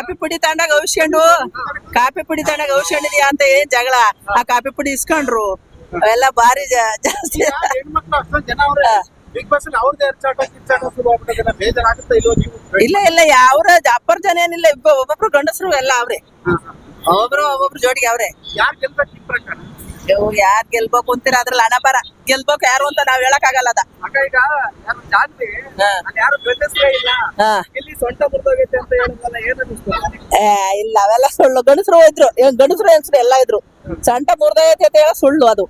Coffee ಪುಡಿ ತಂಡಾಗ ಔಷಂಡು? Coffee ಪುಡಿ ತಂಡಾಗ ಔಷಂಡಿದ್ಯಾ ಅಂತ ಏನ್ ಜಗಳ? ಆ ಕಾಫಿ ಪುಡಿ ಇಸ್ಕೊಂಡ್ರು. ಅವೆಲ್ಲ ಬಾರಿ ಜಾಸ್ತಿ. ಇಲ್ಲ ಇಲ್ಲ ಯಾವ್ರ ಅಪ್ಪರ್ ಜನ ಏನಿಲ್ಲ ಒಬ್ಬೊಬ್ರು ಗಂಡಸರು ಎಲ್ಲ ಅವ್ರೆ. ಒಬ್ಬೊಬ್ರು ಒಬ್ಬೊಬ್ರು ಜೋಡಿಗೆ ಅವ್ರೆ. ಯಾರು ಗೆಲ್ಬೇಕು ಯಾರ್ ಗೆಲ್ಬೇಕು ಅಂತೀರ ಅದ್ರಲ್ಲಿ ಹಣ ಬರ. ಗೆಲ್ಬೇಕು ಯಾರು ಅಂತ ನಾವ್ ಹೇಳಕ್ ಆಗಲ್ಲ ಅದ. ಅಕ್ಕ ಈಗ ಯಾರು ಜಾನ್ವಿ ಅಲ್ಲಿ ಯಾರು ಗಂಡಸ್ರೇ ಇಲ್ಲ ಹಾ. ಇಲ್ಲಿ ಸೊಂಟ ಮುರಿದೋಗೈತೆ ಅಂತ ಹೇಳಿದ್ರಲ್ಲ ಏನ್ ಅನ್ನಿಸ್ತು? ಏ, ಇಲ್ಲ ಅವೆಲ್ಲ ಸುಳ್ಳು. ಗಂಡಸರು ಹೋಯ್ದ್ರು ಏನ್ ಗಂಡಸರು ಹೆಂಗಸರು ಎಲ್ಲ ಇದ್ರು. ಸಂಟ ಮುರ್ದೈತೆ ಅಂತ ಹೇಳ ಸುಳ್ಳು ಅದು.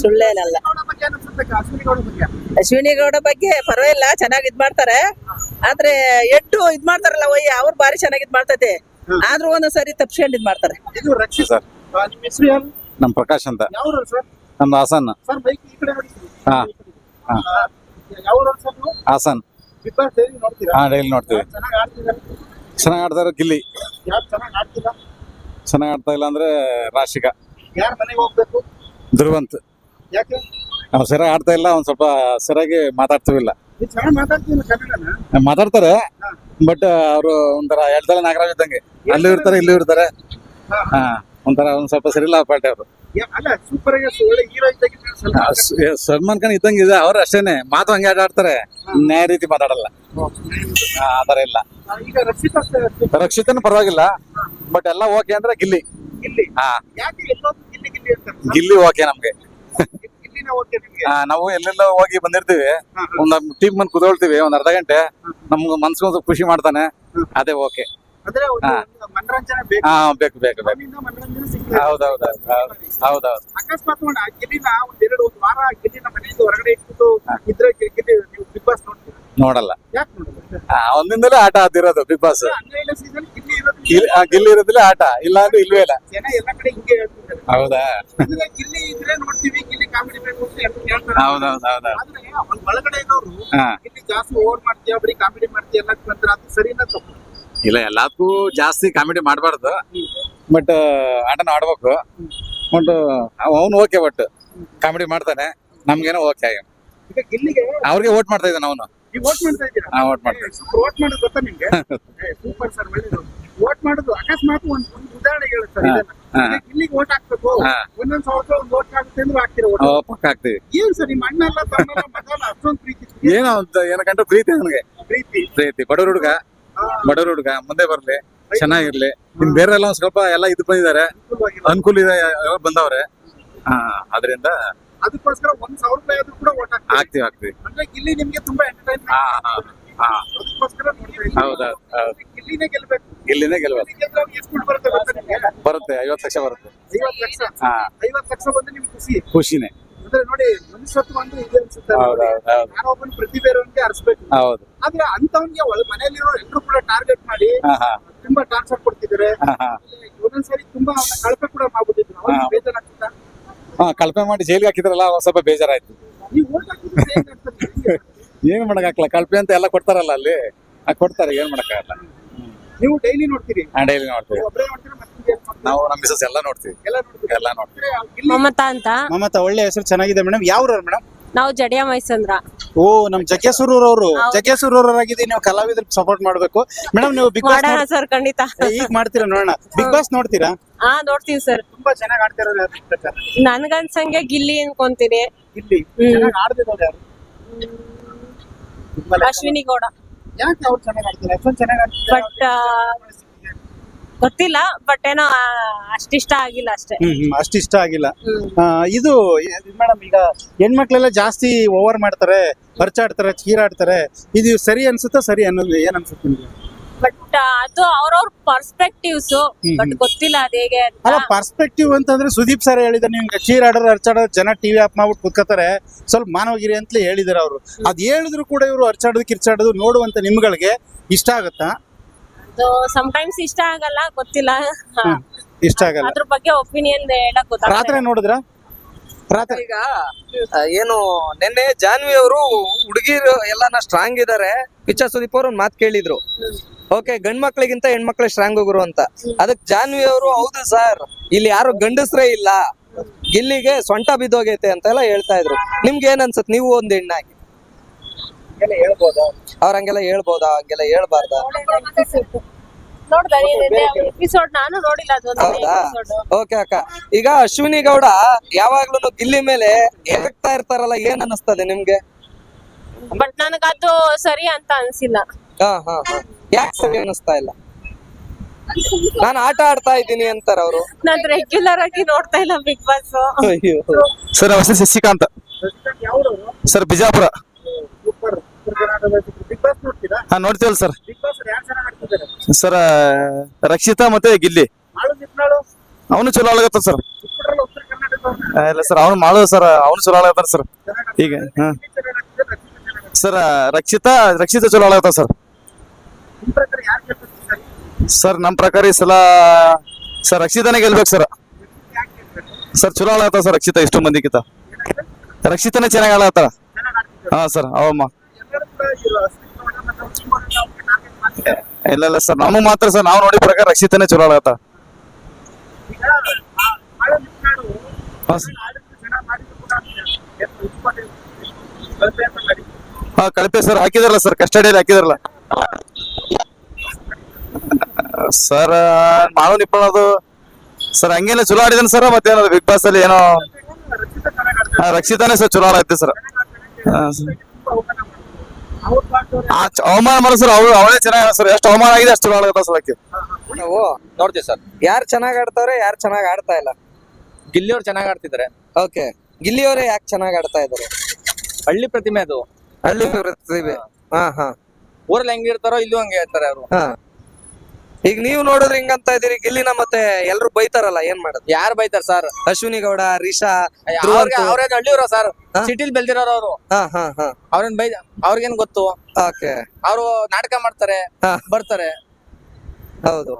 ಸುಳ್ಳೇನಲ್ಲ ಗೌಡ ಬಗ್ಗೆ ಏನ್ ಅನ್ಸುತ್ತೆ ಅಕ್ಕ? ಅಶ್ವಿನಿ ಗೌಡ ಬಗ್ಗೆ? ಅಶ್ವಿನಿ ಗೌಡ ಬಗ್ಗೆ ಪರವಾಗಿಲ್ಲ ಚೆನ್ನಾಗಿ ಇದ್ ಮಾಡ್ತಾರೆ. ಆದ್ರೆ ಎಟ್ಟು ಇದ್ ಮಾಡ್ತಾರಲ್ಲ ಒಯ್ಯ ಅವ್ರು ಬಾರಿ ಚೆನ್ನಾಗಿ ಇದ್ ಮಾಡ್ತೈತೆ. ಆದ್ರೂ ಒಂದೊಂದ್ಸರಿ ತಪ್ಸ್ಕೊಂಡ್ ಇದ್ ಮಾಡ್ತಾರೆ. ಇದು ರಕ್ಷಿತ್ ಸರ್. ಆ, ಹೆಸರು ಯಾರು? ನಮ್ ಪ್ರಕಾಶ್ ಅಂತ. ನಮ್ದು ಹಾಸನ್. ಹಾ. ಹಾಸನ್. ಹಾ ಡೈಲಿ ನೋಡ್ತೀವಿ. ಚೆನ್ನಾಗಿ ಆಡ್ತಾರೆ? ಗಿಲ್ಲಿ. ಚೆನ್ನಾಗಿ ಆಡ್ತಾ ಇಲ್ಲ ಅಂದ್ರೆ ರಾಶಿಕಾ ಧ್ರುವಂತ್ ಅವ್ನು ಸರಿಯಾಗಿ ಆಡ್ತಾ ಇಲ್ಲ ಅವ್ನು ಸ್ವಲ್ಪ ಸರಿಯಾಗಿ ಮಾತಾಡ್ತೀವಿಲ್ಲ ಮಾತಾಡ್ತಾರೆ ಬಟ್ ಅವರು ಒಂಥರ ಎಳ್ದಲ್ಲ ನಾಗರಾಜ್ ಇದ್ದಂಗೆ. ಅಲ್ಲೂ ಇರ್ತಾರೆ ಇಲ್ಲೂ ಇರ್ತಾರೆ. ಹಾ. ಒಂಥರ ಒಂದ್ ಸ್ವಲ್ಪ ಸರಿ ಇಲ್ಲ ಪಾರ್ಟಿ ಅವರು ಸಲ್ಮಾನ್ ಖಾನ್. ಇದ್ದಂಗೆ ಇದೆ ಅವ್ರು ಅಷ್ಟೇನೆ ಮಾತು ಹಂಗೆ ಆಟಾಡ್ತಾರೆ ನ್ಯಾಯ ರೀತಿ ಮಾತಾಡಲ್ಲ. ಆ, ಥರ ಇಲ್ಲ. ರಕ್ಷಿತನು ಪರವಾಗಿಲ್ಲ ಬಟ್ ಎಲ್ಲ ಓಕೆ ಅಂದ್ರೆ ಗಿಲ್ಲಿ. ಹಾ. ಗಿಲ್ಲಿ ಓಕೆ ನಮ್ಗೆ. ನಾವು ಎಲ್ಲೆಲ್ಲ ಹೋಗಿ ಬಂದಿರ್ತೀವಿ. ಒಂದ್ ಟೀಮ್ ಬಂದು ಕುತ್ಕೊಳ್ತೀವಿ ಒಂದ್ ಅರ್ಧ ಗಂಟೆ. ನಮ್ಗೆ ಮನ್ಸ್ಗೊಂದು ಸ್ವಲ್ಪ ಖುಷಿ ಮಾಡ್ತಾನೆ. ಅದೇ ಓಕೆ ಹಾ. ಬೇಕು ಬೇಕು ಬೇಕು. ಹೌದೌದು ಹೌದೌದು ಅಕಸ್ಮಾತ್ ಒಂದು ಆ ಗಿಲ್ಲಿನ ಒಂದ್ ಎರಡು ಒಂದು ವಾರ ಆ ಗಿಲ್ಲಿನ ಮನೆಯಿಂದ ಹೊರಗಡೆ ಇಟ್ಬಿಟ್ಟು ಇದ್ರೆ ಗಿ- ನೀವು ಬಿಗ್ ಬಾಸ್ ನೋಡ್ತೀರಾ? ನೋಡಲ್ಲ. ಯಾಕೆ ನೋಡಲ್ಲ? ಆ, ಒಂದಿಂದಲೇ ಆಟ ಆದಿರೋದು ಬಿಗ್ ಬಾಸ್. ಹನ್ನೆರಡನೇ ಸೀಸನ್ ಗಿಲ್ಲಿ ಇರೋದು ಗಿಲ್- ಆ, ಗಿಲ್ಲಿ ಇರೋದಿಲ್ಲ ಆಟ ಇಲ್ಲ ಅಂದ್ರೆ ಇಲ್ವೇ ಇಲ್ಲ. ಜನ ಎಲ್ಲ ಕಡೆ ಹಿಂಗೆ ಹೇಳ್ತಿದ್ದಾರೆ. ಹೌದಾ? ಅಂದ್ರೆ ಗಿಲ್ಲಿ ಇದ್ರೆ ನೋಡ್ತೀವಿ ಗಿಲ್ಲಿ ಕಾಮಿಡಿ ಬೇಕು ಅಂತ ಎಲ್ಲರೂ ಹೇಳ್ತಾರೆ ಹೌದೌದು ಹೌದೌದು. ಆದ್ರೆ ಅವ್ನ ಒಳಗಡೆ ಇರೋರು ಹಾ. ಗಿಲ್ಲಿ ಜಾಸ್ತಿ ಓವರ್ ಮಾಡ್ತೀಯಾ ಬರೀ ಕಾಮಿಡಿ ಮಾಡ್ತೀಯ ಎಲ್ಲ ಅಂತಾರೆ ಅದು ಸರಿನಾ ತಪ್ಪು? ಇಲ್ಲ ಎಲ್ಲದಕ್ಕೂ ಜಾಸ್ತಿ ಕಾಮಿಡಿ ಮಾಡಬಾರ್ದು. ಬಟ್ ಆಟನ ಆಡ್ಬೇಕು. ಬಟ್ ಅವನು ಓಕೆ ಬಟ್ ಕಾಮಿಡಿ ಮಾಡ್ತಾನೆ. ನಮ್ಗೇನೋ ಓಕೆ ಆಗ ಗಿಲ್ಲಿಗೆ ಅವ್ರಿಗೆ ಓಟ್ ಮಾಡ್ತಾ ಇದ್ದಾನೆ ಅವನು. ವೋಟ್ ಮಾಡ್ತಾ ಇದ್ದೀರಾ? vote ಮಾಡ್ತಾ. ವೋಟ್ ಮಾಡೋದು ಗೊತ್ತಾ ನಿಮ್ಗೆ? ಸೂಪರ್ ಸರ್ ವೋಟ್ ಮಾಡೋದು ಅಕಸ್ಮಾತ್ ಒಂದು ಉದಾಹರಣೆ ಹೇಳಿ ಸರ್ ಗಿಲ್ಲಿಗೆ ವೋಟ್ ಹಾಕ್ಬೇಕು. ಒಂದೊಂದ್ ಸಾವಿರ ಒಂದು ವೋಟ್ ಆಗುತ್ತೆ ಅಂದ್ರೆ ಹಾಕ್ತೀರಾ vote? ಪಕ್ಕ ಹಾಕ್ತಿವಿ. ಏನ್ ಸರ್ ನಿಮ್ಮ ಅಣ್ಣ ಎಲ್ಲ ತಮ್ಮ ಮಗ ಎಲ್ಲ ಅಷ್ಟೊಂದು ಪ್ರೀತಿ? ಏನೋ ಅಂತ ಏನಕಂತ ಪ್ರೀತಿ ನನಗೆ. ಪ್ರೀತಿ. ಪ್ರೀತಿ ಬಡವ್ರ ಹುಡುಗ. ಬಡವ್ರ ಹುಡುಗ ಮುಂದೆ ಬರ್ಲಿ ಚೆನ್ನಾಗಿರ್ಲಿ. ನಿಮ್ ಬೇರೆ ಎಲ್ಲ ಒಂದ್ ಸ್ವಲ್ಪ ಎಲ್ಲ ಇದು ಬಂದಿದ್ದಾರೆ ಅನುಕೂಲ ಇದೆ ಬಂದವ್ರೆ. ಹಾ ಅದರಿಂದ ಅದಕ್ಕೋಸ್ಕರ ಒಂದ್ ಸಾವಿರ ರೂಪಾಯಿ ಆದ್ರೂ ಕೂಡ ವೋಟ್ ಹಾಕ್ತೀವಿ. ಹಾಕ್ತಿವಿ ಅಂದ್ರೆ ಗಿಲ್ಲಿ ನಿಮ್ಗೆ ತುಂಬಾ ಎಂಟರ್ಟೈನ್ಮೆಂಟ್ ಹಾ ಹಾ ಅದಕ್ಕೋಸ್ಕರ ಹೌದು ಗೆಲ್ಬೇಕು. ಇಲ್ಲಿನೇ ಗೆಲ್ಬೇಕು. ಗೆದ್ರೆ ಅವ್ನಿಗೆ ಎಷ್ಟು ಬರುತ್ತೆ ಬರುತ್ತೆ ಐವತ್ತು ಲಕ್ಷ ಬರುತ್ತೆ. ಐವತ್ತು ಲಕ್ಷ. ಹಾ. ಐವತ್ತು ಲಕ್ಷ ಬಂದ್ರೆ ನಿಮ್ಗೆ ಖುಷಿ. ಖುಷಿನೇ. ಅಂದ್ರೆ ನೋಡಿ ಮನುಷ್ಯತ್ವ ಅಂದ್ರೆ ಇದೆ ಅನ್ಸುತ್ತೆ ಹೌದು ಹೌದು ಹೌದು. ಯಾರೋ ಒಬ್ಬನ ಪ್ರತಿಭೆ ಇರೋನ್ಗೆ ಅರ್ಸ್ಬೇಕು. ಹೌದು. ಆದ್ರೆ ಅಂತವನ್ಗೆ ಒಳ ಮನೆಯಲ್ಲಿರೋ ಎಲ್ಲರೂ ಕೂಡ ಟಾರ್ಗೆಟ್ ಮಾಡಿ ಹಾ ಹಾ. ತುಂಬಾ ಟಾರ್ಚರ್ ಕೊಡ್ತಿದ್ದಾರೆ ಹಾ ಹಾ. ಒಂದೊಂದ್ಸರಿ ತುಂಬಾ ಅವ್ನ ಕಳಪೆ ಕೂಡ ಮಾಡ್ಬಿಟ್ಟಿದ್ರು. ಅವ್ನಿಗೆ ಹಾ. ಕಳಪೆ ಮಾಡಿ ಜೈಲಿಗೆ ಹಾಕಿದ್ರಲ್ಲ ಅವಾಗ ಸ್ವಲ್ಪ ಬೇಜಾರಾಯ್ತು. ನೀವು ಓಟ್ ಹಾಕಿದ್ರೆ? ಏನ್ ಮಾಡಕ್ಕಾಗಲ್ಲ ಕಳಪೆ ಅಂತ ಎಲ್ಲ ಕೊಡ್ತಾರಲ್ಲ ಅಲ್ಲಿ? ಆ ಕೊಡ್ತಾರೆ ಏನ್ ಮಾಡಕ್ಕಾಗಲ್ಲ. ನೀವು ಡೈಲಿ ನೋಡ್ತೀರಿ? ಹಾ ಡೈಲಿ ನೋಡ್ತೀವಿ. ಒಬ್ಬರೇ ನೋಡ್ತೀರಾ ಮತ್ತೆ ನಾವು ನಮ್ಮ ಮಿಸಸ್ ಎಲ್ಲ ನೋಡ್ತೀವಿ. ಎಲ್ಲ ನೋಡ್ತೀರಿ? ಎಲ್ಲ ನೋಡ್ತೀವಿ. ಅಂದ್ರೆ ಇಲ್ಲಿ ಮಮತಾ ಅಂತ. ಮಮತಾ ಒಳ್ಳೆ ಹೆಸರು ಚೆನ್ನಾಗಿದೆ ಮೇಡಮ್ ಯಾವ್ರವ್ರು ಮೇಡಮ್ ನಾವು ಜಡಿಯ ಮೈಸಂದ್ರ ಓ ನಮ್ ಜಗ್ಗೇಶ್ವರವ್ರವ್ರು. ಹೌದು. ಜಗ್ಗೇಶ್ವರವ್ರಾಗಿದ್ದು ನೀವು ಕಲಾವಿದ್ರ ಸಪೋರ್ಟ್ ಮಾಡ್ಬೇಕು. ಮೇಡಮ್ ನೀವು ಬಿಗ್ ಬಾಸ್ ಮಾಡೋಣ ಸರ್ ಖಂಡಿತ. ಈಗ ಮಾಡ್ತೀರಾ ನೋಡೋಣ? ಬಿಗ್ ಬಾಸ್ ನೋಡ್ತೀರಾ? ಹಾ ನೋಡ್ತೀವಿ ಸರ್ ತುಂಬಾ ಚೆನ್ನಾಗಿ ಆಡ್ತಿರೋದು ಯಾರು ನಿಮ್ ಪ್ರಕಾರ? ನನ್ಗನ್ಸಂಗೆ ಗಿಲ್ಲಿ ಅನ್ಕೊಂತೀನಿ. ಇಲ್ಲಿ ಚೆನ್ನಾಗಿ ಆಡ್ತಿರೋದು ಯಾರು? ತುಂಬಾ ಅಶ್ವಿನಿ ಗೌಡ. ಯಾಕೆ ಅವ್ರು ಚೆನ್ನಾಗಿ ಆಡ್ತಾರೆ ಅಷ್ಟೊಂದು ಚೆನ್ನಾಗಿ ಆಡ್ತಾರೆ ಬಟ್ ಗೊತ್ತಿಲ್ಲ ಬಟ್ ಏನೋ ಅಷ್ಟಿಷ್ಟ ಆಗಿಲ್ಲ ಅಷ್ಟೇ. ಹ್ಮ್ ಹ್ಮ್ ಅಷ್ಟು ಇಷ್ಟ ಆಗಿಲ್ಲ ಆ, ಇದು ಮೇಡಮ್ ಈಗ ಹೆಣ್ಮಕ್ಳೆಲ್ಲ ಜಾಸ್ತಿ ಓವರ್ ಮಾಡ್ತಾರೆ ಖರ್ಚಾಡ್ತಾರೆ ಚೀರಾಡ್ತಾರೆ. ಇದು ಸರಿ ಅನ್ಸುತ್ತಾ ಸರಿ ಅನ್ನೋದು ಏನ್ ಅನ್ಸುತ್ತೆ ನಿಮ್ಗೆ? ಬಟ್ ಅದು ಅವ್ರವ್ರ ಪರ್ಸ್ಪೆಕ್ಟಿವ್ಸ್ ಬಟ್ ಗೊತ್ತಿಲ್ಲ ಅದ್ ಹೇಗೆ ಅಂತ. ಅಲ್ಲ ಪರ್ಸ್ಪೆಕ್ಟಿವ್ ಅಂತಂದ್ರೆ ಸುದೀಪ್ ಸರ್ ಹೇಳಿದ್ರೆ ನಿಮ್ಗೆ ಚೀರಾಡೋರು ಅರ್ಚಾಡೋರು ಜನ ಟಿವಿ ಆಫ್ ಮಾಡ್ಬಿಟ್ಟು ಕುತ್ಕೋತಾರೆ. ಸ್ವಲ್ಪ ಮಾನವಗಿರಿ ಅಂತಲೇ ಹೇಳಿದಾರೆ ಅವರು. ಅದ್ ಹೇಳಿದ್ರು ಕೂಡ ಇವರು ಅರ್ಚಾಡೋದು ಕಿರ್ಚಾಡೋದು ನೋಡುವಂತ ನಿಮ್ಗಳಿಗೆ ಇಷ್ಟ ಆಗತ್ತಾ? ಅದು ಸಮಟೈಮ್ಸ್ ಇಷ್ಟ ಆಗಲ್ಲ ಗೊತ್ತಿಲ್ಲ. ಹಾ. ಇಷ್ಟ ಆಗಲ್ಲ. ಅದ್ರ ಬಗ್ಗೆ ಒಪಿನಿಯನ್ ಹೇಳಕ್ ರಾತ್ರಿ ನೋಡಿದ್ರ? ರಾತ್ರಿ. ಈಗ ಆ, ಏನು ನಿನ್ನೆ ಜಾನ್ವಿ ಅವರು ಹುಡುಗಿರು ಎಲ್ಲಾನ ಸ್ಟ್ರಾಂಗ್ ಇದಾರೆ. ಪಿಚ್ಚ ಸುದೀಪ್ ಅವ್ರ ಒಂದ್ ಮಾತು ಕೇಳಿದ್ರು. ಓಕೆ ಗಂಡ್ ಮಕ್ಳಿಗಿಂತ ಹೆಣ್ಮಕ್ಳು ಸ್ಟ್ರಾಂಗ್ ಗುರು ಅಂತ. ಅದಕ್ ಜಾನ್ವಿ ಅವರು ಹೌದು ಸರ್ ಇಲ್ಲಿ ಯಾರು ಗಂಡಸ್ರೇ ಇಲ್ಲ. ಗಿಲ್ಲಿಗೆ ಸೊಂಟ ಬಿದ್ದೋಗೈತೆ ಅಂತ ಎಲ್ಲ ಹೇಳ್ತಾ ಇದ್ರು. ನಿಮ್ಗೆ ಏನ್ ಅನ್ಸತ್ ನೀವು ಒಂದ್ ಹೆಣ್ಣಾಗಿ. ಹೇಳ್ಬೋದಾ? ಅವ್ರ ಹಂಗೆಲ್ಲ ಹೇಳ್ಬೋದಾ? ಹಂಗೆಲ್ಲ ಹೇಳ್ಬಾರ್ದ? ನಾನು ನೋಡಿಲ್ಲ ಓಕೆ ಅಕ್ಕ. ಈಗ ಅಶ್ವಿನಿ ಗೌಡ ಯಾವಾಗ್ಲೂ ಗಿಲ್ಲಿ ಮೇಲೆ ಎಗಕ್ತಾ ಇರ್ತಾರಲ್ಲ ಏನ್ ಅನಿಸ್ತದೆ ನಿಮ್ಗೆ? ಬಟ್ ನನಗದು ಅದು ಸರಿ ಅಂತ ಅನ್ಸಿಲ್ಲ. ಹಾ ಹಾ ಹಾ. ಯಾಕೆ ಸರಿ ಅನಿಸ್ತಾ ಇಲ್ಲ? ನಾನು ಆಟ ಆಡ್ತಾ ಇದ್ದೀನಿ ಅಂತಾರ ಅವರು. ನಾನ್ ರೆಗ್ಯುಲರ್ ಆಗಿ ನೋಡ್ತಾ ಇಲ್ಲ ಬಿಗ್ ಬಾಸ್ ಅಯ್ಯೋ. ಸರ್ ಅವಶ್ಯ Shashikant. Sir Bijapur. Big boss ನೋಡ್ತೀರಾ ಹಾ ನೋಡ್ತೀವಲ್ಲ ಸರ್. ಸರ್ ರಕ್ಷಿತಾ ಮತ್ತೆ ಗಿಲ್ಲಿ. ಅವನು ಚಲೋ ಆಗತ್ತ ಸರ್. ಇಲ್ಲ ಸರ್ ಅವನು ಮಾಡುವ ಸರ್ ಅವನು ಚಲೋ ಆಗತ್ತಾರ ಸರ್. ಈಗ ಹಾ. ಸರ್ ರಕ್ಷಿತಾ ರಕ್ಷಿತಾ ಚಲೋ ಆಗತ್ತ ಸರ್ ನಿಮ್ ಪ್ರಕಾರ ಯಾರು ಗೆಲ್ಬೇಕು ಸರ್? ನಮ್ಮ ಪ್ರಕಾರ ಈ ಸಲ ಸರ್ ರಕ್ಷಿತನೇ ಗೆಲ್ಬೇಕು ಸರ್. ಸರ್ ಚಲೋ ಆಳತ್ತ ಸರ್ ರಕ್ಷಿತ ಇಷ್ಟು ಮಂದಿಗಿಂತ. ರಕ್ಷಿತನೇ ಚೆನ್ನಾಗಿ ಆಳತ್ತ ಹಾ ಸರ್ ಅವಮ್ಮ. ಇಲ್ಲ ಇಲ್ಲ ಸರ್ ನಮಗೆ ಮಾತ್ರ ಸರ್ ನಾವು ನೋಡಿ ಪ್ರಕಾರ ರಕ್ಷಿತನೇ ಚಲೋ ಆಳತ್ತ. ಹಾ ಕಳಪೆ ಸರ್ ಹಾಕಿದಾರಲ್ಲ ಸರ್ ಕಸ್ಟಡಿಯಲ್ಲಿ ಹಾಕಿದಾರಲ್ಲ. ಸರ್ ಮಾಡು ನಿಪ್ಪಣದು ಸರ್ ಹಂಗೇನೆ ಚಲೋ ಆಡಿದಾನೆ ಸರ್ ಮತ್ತೇನದು ಬಿಗ್ ಬಾಸ್ ಅಲ್ಲಿ ಏನೋ. ರಕ್ಷಿತಾನೆ ಸರ್ ಚಲೋ ಆಡತ್ತೆ ಸರ್. ಹಾ, ಸರ್. ತುಂಬಾ ಅವಮಾನ ಮಾಡೋ ಸರ್ ಅವ್ರು ಅವಳೇ ಚೆನ್ನಾಗಿ ಸರ್. ಎಷ್ಟು ಅವಮಾನ ಆಗಿದೆ ಅಷ್ಟು ಚಲೋ ಆಡ್ತಾ ಸರ್ ಆಕೆ ನಾವು ನೋಡ್ತೀವಿ ಸರ್. ಯಾರು ಚೆನ್ನಾಗ್ ಆಡ್ತಾವ್ರೆ ಯಾರು ಚೆನ್ನಾಗ್ ಆಡ್ತಾ ಇಲ್ಲ? ಗಿಲ್ಲಿಯವ್ರು ಚೆನ್ನಾಗಿ ಆಡ್ತಿದ್ದಾರೆ. ಓಕೆ. ಗಿಲ್ಲಿಯವರೇ ಯಾಕೆ ಚೆನ್ನಾಗ್ ಆಡ್ತಾ ಇದಾರೆ ಹಳ್ಳಿ ಪ್ರತಿಮೆ ಅದು. ಹಳ್ಳಿ ಪ್ರತಿಮೆ. ಹಾ ಹಾ. ಊರಲ್ಲಿ ಹೆಂಗ್ ಇರ್ತಾರೋ ಇಲ್ಲೂ ಹಂಗೆ ಇರ್ತಾರೆ ಅವರು. ಹಾ. ಈಗ ನೀವು ನೋಡಿದ್ರೆ ಹಿಂಗಂತ ಇದೀರಿ ಗಿಲ್ಲಿನ ಮತ್ತೆ ಎಲ್ರು ಬೈತಾರಲ್ಲ ಏನ್ ಮಾಡೋದು? ಯಾರು ಬೈತಾರ ಸರ್ ಅಶ್ವಿನಿ ಗೌಡ ರಿಷಾ ಧ್ರುವಂತು. ಅವ್ರೇನ್ ಹಳ್ಳಿಯವ್ರ ಸರ್ ಹಾ? ಸಿಟಿಲಿ ಬೆಳ್ದಿರೋರು ಅವರು. ಹಾ ಹಾ ಹಾ. ಅವ್ರೇನ್ ಬೈ ಅವ್ರಿಗೇನ್ ಗೊತ್ತು? ಓಕೆ. ಅವರು ನಾಟಕ ಮಾಡ್ತಾರೆ ಹಾ. ಬರ್ತಾರೆ. ಹೌದು.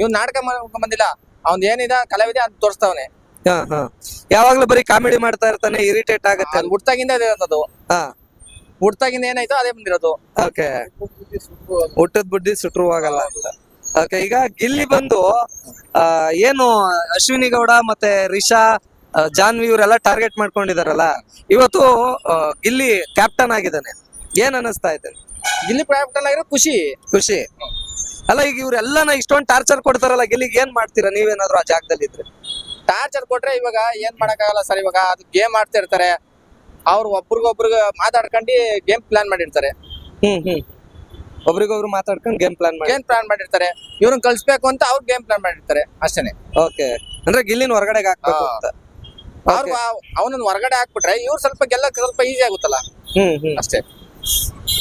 ಇವ್ ನಾಟಕ ಮಾಡ್ಕೊಂಡ್ ಬಂದಿಲ್ಲ. ಅವ್ನ್ ಏನಿದೆ ಕಲಾವಿದೆ ಅದ್ ತೋರಿಸ್ತಾವನೆ. ಹಾ ಹಾ. ಯಾವಾಗ್ಲೂ ಬರೀ ಕಾಮಿಡಿ ಮಾಡ್ತಾ ಇರ್ತಾನೆ ಇರಿಟೇಟ್ ಆಗುತ್ತೆ. ಅದ್ ಹುಟ್ಟಾಗಿಂದ ಇದೆ ಅದು. ಹಾ. ಹುಟ್ಟಾಗಿಂದ ಏನಾಯ್ತು ಅದೇ ಬಂದಿರೋದು. ಓಕೆ ಹುಟ್ಟದ್ ಬುದ್ಧಿ ಸುಟ್ರು ಹೋಗಲ್ಲ ಅಂತ ಓಕೆ ಈಗ ಗಿಲ್ಲಿ ಬಂದು ಆ, ಏನು ಅಶ್ವಿನಿ ಗೌಡ ಮತ್ತೆ ರಿಷಾ ಆ, ಜಾನ್ವಿ ಇವರೆಲ್ಲ ಟಾರ್ಗೆಟ್ ಮಾಡ್ಕೊಂಡಿದಾರಲ್ಲ ಇವತ್ತು ಆ, ಗಿಲ್ಲಿ ಕ್ಯಾಪ್ಟನ್ ಆಗಿದ್ದಾನೆ. ಏನ್ ಅನಿಸ್ತಾ ಇದೆ? ಗಿಲ್ಲಿ ಕ್ಯಾಪ್ಟನ್ ಆಗಿರೋ ಖುಷಿ. ಖುಷಿ. ಅಲ್ಲ ಈಗ ಇವ್ರೆಲ್ಲನ ಇಷ್ಟೊಂದು ಟಾರ್ಚರ್ ಕೊಡ್ತಾರಲ್ಲ ಗಿಲ್ಲಿಗೆ ಏನ್ ಮಾಡ್ತೀರಾ? ನೀವೇನಾದ್ರು ಆ ಜಾಗದಲ್ಲಿ ಇದ್ರೆ. ಟಾರ್ಚರ್ ಕೊಟ್ರೆ ಇವಾಗ ಏನ್ ಮಾಡಕ್ಕಾಗಲ್ಲ ಸರ್ ಇವಾಗ ಅದು ಗೇಮ್ ಆಡ್ತಾ ಇರ್ತಾರೆ. ಅವ್ರು ಒಬ್ರಿಗೊಬ್ರಿಗೆ ಮಾತಾಡ್ಕೊಂಡು ಗೇಮ್ ಪ್ಲಾನ್ ಮಾಡಿರ್ತಾರೆ. ಹ್ಮ್ ಹ್ಮ್. ಒಬ್ರಿಗೊಬ್ರು ಮಾತಾಡ್ಕೊಂಡು ಗೇಮ್ ಪ್ಲಾನ್ ಮಾಡಿ. ಗೇಮ್ ಪ್ಲಾನ್ ಮಾಡಿರ್ತಾರೆ. ಇವ್ರನ್ನ ಕಳ್ಸ್ಬೇಕು ಅಂತ ಅವ್ರು ಗೇಮ್ ಪ್ಲಾನ್ ಮಾಡಿರ್ತಾರೆ. ಅಷ್ಟೇನೆ. ಓಕೆ ಅಂದ್ರೆ ಗಿಲ್ಲಿನ ಹೊರಗಡೆ ಹಾಕ್ಬೇಕು ಅಂತ. ಅವ್ರು ಅವನನ್ನ ಹೊರಗಡೆ ಹಾಕ್ಬಿಟ್ರೆ ಇವ್ರು ಸ್ವಲ್ಪ ಗೆಲ್ಲ ಸ್ವಲ್ಪ ಈಸಿ ಆಗುತ್ತಲ್ಲ? ಹ್ಮ್ ಹ್ಮ್. ಅಷ್ಟೇ.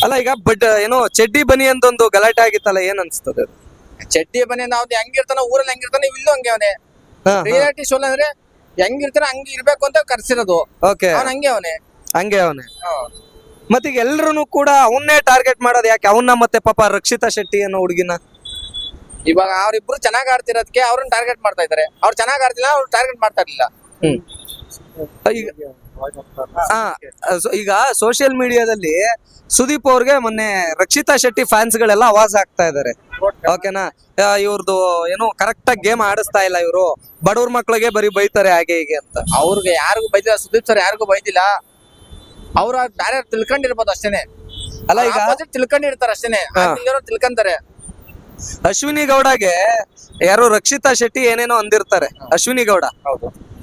ಅಲ್ಲ ಈಗ ಬಟ್ ಏನೋ ಚಡ್ಡಿ ಬನಿ ಅಂತ ಒಂದು ಗಲಾಟೆ ಆಗಿತ್ತಲ್ಲ ಏನ್ ಅನ್ಸ್ತದೆ ಚಡ್ಡಿ ಬನಿ ಅವ್ನು ಹೆಂಗಿರ್ತಾನೆ ಊರಲ್ಲಿ ಹೆಂಗಿರ್ತಾನೆ ಇಲ್ಲೂ ಹಂಗೆ ಅವನೇ. ರಿಯಾಲಿಟಿ ಶೋ ಅಂದ್ರೆ ಹೆಂಗಿರ್ತಾನೆ ಹಂಗೆ ಇರ್ಬೇಕು ಅಂತ ಕರ್ಸಿರೋದು. ಓಕೆ ಅವ್ನ ಹಂಗೆ ಅವನೇ. ಹಂಗೆ ಅವನೇ. ಮತ್ತೀಗ ಎಲ್ರು ಕೂಡ ಅವನ್ನೇ ಟಾರ್ಗೆಟ್ ಮಾಡೋದು ಯಾಕೆ? ಅವನ್ನ ಮತ್ತೆ ಪಾಪ ರಕ್ಷಿತಾ ಶೆಟ್ಟಿ ಅನ್ನೋ ಹುಡುಗಿನ. ಇವಾಗ ಅವ್ರಿಬ್ರು ಚೆನ್ನಾಗ್ ಆಡ್ತಿರೋದಕ್ಕೆ ಅವ್ರನ್ನ ಟಾರ್ಗೆಟ್ ಮಾಡ್ತಾ ಇದಾರೆ. ಅವ್ರು ಚೆನ್ನಾಗ್ ಆಡ್ತಿಲ್ಲ ಅವ್ರು ಟಾರ್ಗೆಟ್ ಮಾಡ್ತಾ ಇರ್ಲಿಲ್ಲ. ಈಗ ಆ, ಸೊ- ಈಗ ಸೋಷಿಯಲ್ ಮೀಡಿಯಾದಲ್ಲಿ ಸುದೀಪ್ ಅವ್ರಿಗೆ ಮೊನ್ನೆ ರಕ್ಷಿತಾ ಶೆಟ್ಟಿ ಫ್ಯಾನ್ಸ್ ಗಳೆಲ್ಲ ಅವಾಜ್ ಆಗ್ತಾ ಇದಾರೆ. ಓಕೆನಾ ಇವ್ರದ್ದು ಏನು ಕರೆಕ್ಟ್ ಆಗಿ ಗೇಮ್ ಆಡಿಸ್ತಾ ಇಲ್ಲ ಇವರು. ಬಡವ್ರ ಮಕ್ಳಿಗೆ ಬರೀ ಬೈತಾರೆ ಹಾಗೆ ಹೀಗೆ ಅಂತ. ಅವ್ರಿಗೆ ಯಾರಿಗೂ ಬೈದಿಲ್ಲ ಸುದೀಪ್ ಸರ್ ಯಾರಿಗೂ ಬೈದಿಲ್ಲ. ಅವ್ರ ಬೇರೆ ತಿಳ್ಕೊಂಡಿರ್ಬೋದು ಅಷ್ಟೇನೆ. ಅಲ್ಲ ಈಗ ತಿಳ್ಕೊಂಡಿರ್ತಾರ ತಿಳ್ಕೊಂಡಿರ್ತಾರೆ ಅಷ್ಟೇನೆ. ಆ ಇಲ್ಲಿರೋರು ತಿಳ್ಕೊಂತಾರೆ. ಅಶ್ವಿನಿ ಗೌಡಗೆ ಯಾರು ರಕ್ಷಿತಾ ಶೆಟ್ಟಿ ಏನೇನೋ ಅಂದಿರ್ತಾರೆ. ಅಶ್ವಿನಿ ಗೌಡ.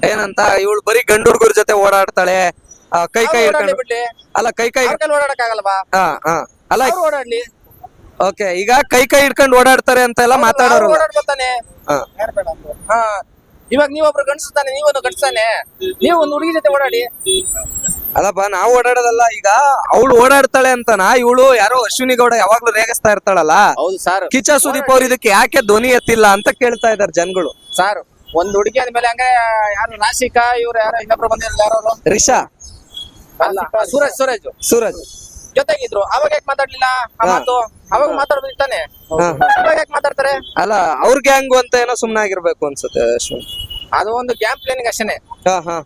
ಏನಂತ ಇವಳು ಬರೀ ಗಂಡು ಹುಡುಗರ ಜೊತೆ ಓಡಾಡ್ತಾಳೆ. ಆ, ಕೈ ಕೈ ಹಿಡ್ಕೊಂಡು ಬಿಡ್ಲಿ? ಅಲ್ಲ ಕೈ ಕೈ ಅವ್ರ ಕೈಲಿ ಓಡಾಡಕ್ ಆಗಲ್ವಾ ಹಾ ಹಾ. ಅಲ್ಲ ಅವ್ರು ಓಡಾಡ್ಲಿ? ಓಕೆ ಈಗ ಕೈ ಕೈ ಹಿಡ್ಕೊಂಡು ಓಡಾಡ್ತಾರೆ ಅಂತ ಎಲ್ಲ ಮಾತಾಡೋರು ಓಡಾಡ್ಬೋತಾನೆ ಹಾ. ಹಾ. ಇವಾಗ ನೀವೊಬ್ರು ಗಂಡಸ್ತಾನೆ ನೀವೊಂದು ಗಂಡಸ್ತಾನೆ ನೀವು ಒಂದು ಹುಡುಗಿ ಜೊತೆ ಓಡಾಡಿ. ಅಲ್ಲಪ್ಪ ನಾವು ಓಡಾಡೋದಲ್ಲ ಈಗ. ಅವಳು ಓಡಾಡ್ತಾಳೆ ಅಂತನಾ? ಇವಳು ಯಾರೋ ಅಶ್ವಿನಿ ಗೌಡ ಯಾವಾಗ್ಲೂ ರೇಗಿಸ್ತಾ ಇರ್ತಾಳಲ್ಲ? ಹೌದು ಸರ್. ಕಿಚ್ಚ ಸುದೀಪ್ ಅವ್ರು ಇದಕ್ಕೆ ಯಾಕೆ ಧ್ವನಿ ಎತ್ತಿಲ್ಲ ಅಂತ ಕೇಳ್ತಾ ಇದಾರೆ ಜನಗಳು. ಸರ್ ಒಂದ್ ಹುಡುಗಿ ಅಂದ್ಮೇಲೆ ಹಂಗ ಯಾರು ರಾಶಿಕಾ ಇವ್ರು ಯಾರು ಇನ್ನೊಬ್ರು ಬಂದಿರಲ್ಲ ಯಾರು ರಿಷಾ. ಅಲ್ಲ ಸೂರಜ್ ಸೂರಜ್. ಸೂರಜ್. ಜೊತೆಗಿದ್ರು. ಅವಾಗ ಯಾಕೆ ಮಾತಾಡ್ಲಿಲ್ಲ? ಆ ಮಾತು? ಅವಾಗ ಮಾತಾಡ್ತಾನೆ. ಅವಾಗ ಯಾಕೆ ಮಾತಾಡ್ತಾರೆ? ಅಲ್ಲ ಅವ್ರ ಗ್ಯಾಂಗು ಅಂತ ಏನೋ ಸುಮ್ನಾಗಿರ್ಬೇಕು ಅನ್ಸುತ್ತೆ ಅಶ್ವಿನ್. ಅದು ಒಂದು ಗ್ಯಾಂಪ್ ಪ್ಲೇನಿಂಗ್ ಅಷ್ಟೇನೆ. ಹಾ ಹಾ.